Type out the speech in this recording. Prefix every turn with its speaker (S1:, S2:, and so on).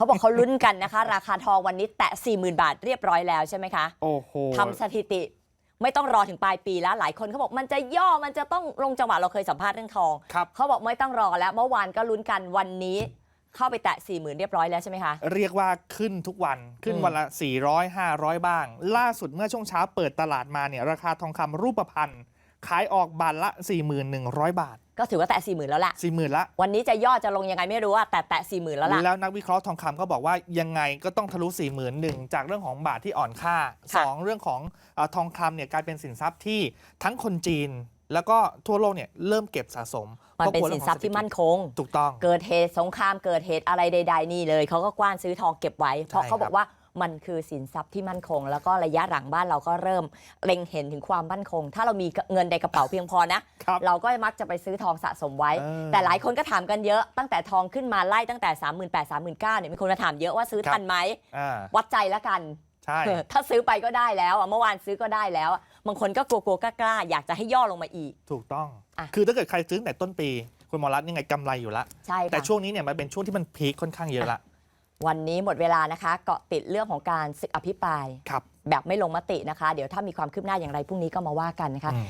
S1: เขาบอกเขาลุ้นกันนะคะ ราคาทองวันนี้แตะ 40,000 บาทเรียบร้อยแล้วใช่ไหมคะ
S2: โอ้โห
S1: ทำสถิติไม่ต้องรอถึงปลายปีแล้วหลายคนเขาบอกมันจะย่อมันจะต้องลงจังหวะเราเคยสัมภาษณ์เรื่องทอง
S2: ครับ
S1: เขาบอกไม่ต้องรอแล้วเมื่อวานก็ลุ้นกันวันนี้ เข้าไปแตะ 40,000 เรียบร้อยแล้วใช่ไหมคะ
S2: เรียกว่าขึ้นทุกวันขึ้น
S1: อืม
S2: วันละ 400 500 บ้าง ล่าสุดเมื่อช่วงเช้าเปิดตลาดมาเนี่ยราคาทองคำรูปพรรณ ขายออกบาทละ 41,000 บาท
S1: ก็ถือว่าแตะ40,000แล้วแหละ
S2: 40,000ละ
S1: วันนี้จะย่อจะลงยังไงไม่รู้อะแต่แตะ40,000แล้วล่ะ
S2: แล้วนักวิเคราะห์ทองคำก็บอกว่ายังไงก็ต้องทะลุ4 1 0 0 0จากเรื่องของบาทที่อ่อนค่า
S1: ค่ะ
S2: 2 เรื่องของเออทองคำเนี่ยกลายเป็นสินทรัพย์ที่ทั้งคนจีน แล้วก็ทั่วโลกเนี่ยเริ่มเก็บสะสม
S1: มันเป็น
S2: พราะกลัว
S1: สิ
S2: รื่
S1: น
S2: องข
S1: ทรั
S2: อง
S1: พย์ที่มั่นคง
S2: ถูกต้อง
S1: เกิดเหตุสงครามเกิดเหตุอะไรใด ๆ นี่เลย เขาก็กว้านซื้อทองเก็บไว้ เพราะ
S2: ใช่
S1: เขาบอ
S2: ครั
S1: ก
S2: บ
S1: ว่า มันคือสินทรัพย์ที่มั่นคง แล้วก็ระยะหลังบ้านเราก็เริ่มเล็งเห็นถึงความมั่นคง ถ้าเรามีเงินในกระเป๋าเพียงพอนะ
S2: ครับ
S1: เราก็มักจะไปซื้อทองสะสมไว้
S2: เออ
S1: แต่หลายคนก็ถามกันเยอะตั้งแต่ทองขึ้นมาไล่ตั้งแต่ 3 8 0 0 0 3 9 0 0เนี่ยมีคนมาถามเยอะว่าซื้อ
S2: ครับ
S1: ทันไหม
S2: อ่า
S1: วัดใจแล้วกัน
S2: ใช่
S1: ถ้าซื้อไปก็ได้แล้วอะเมื่อวานซื้อก็ได้แล้วอะบางคนก็กลัวๆกล้าๆอยากจะให้ย่อลงมาอีก
S2: ถูกต้อง
S1: อะ
S2: คือถ้าเกิดใครซื้อตั้งแต่ต้นปี คุณหมอรัฐยังไงกำไรอยู่ละ
S1: ใช่
S2: แต่
S1: ค่ะ
S2: ช่วงนี้เนี่ยมันเป็นช่วงที่มันพีคค่อนข้างเยอะละ
S1: วันนี้หมดเวลานะคะ เกาะติดเรื่องของการศึกอภิปราย
S2: ครับ
S1: แบบไม่ลงมตินะคะ เดี๋ยวถ้ามีความคืบหน้าอย่างไรพรุ่งนี้ก็มาว่ากันนะคะ
S2: อืม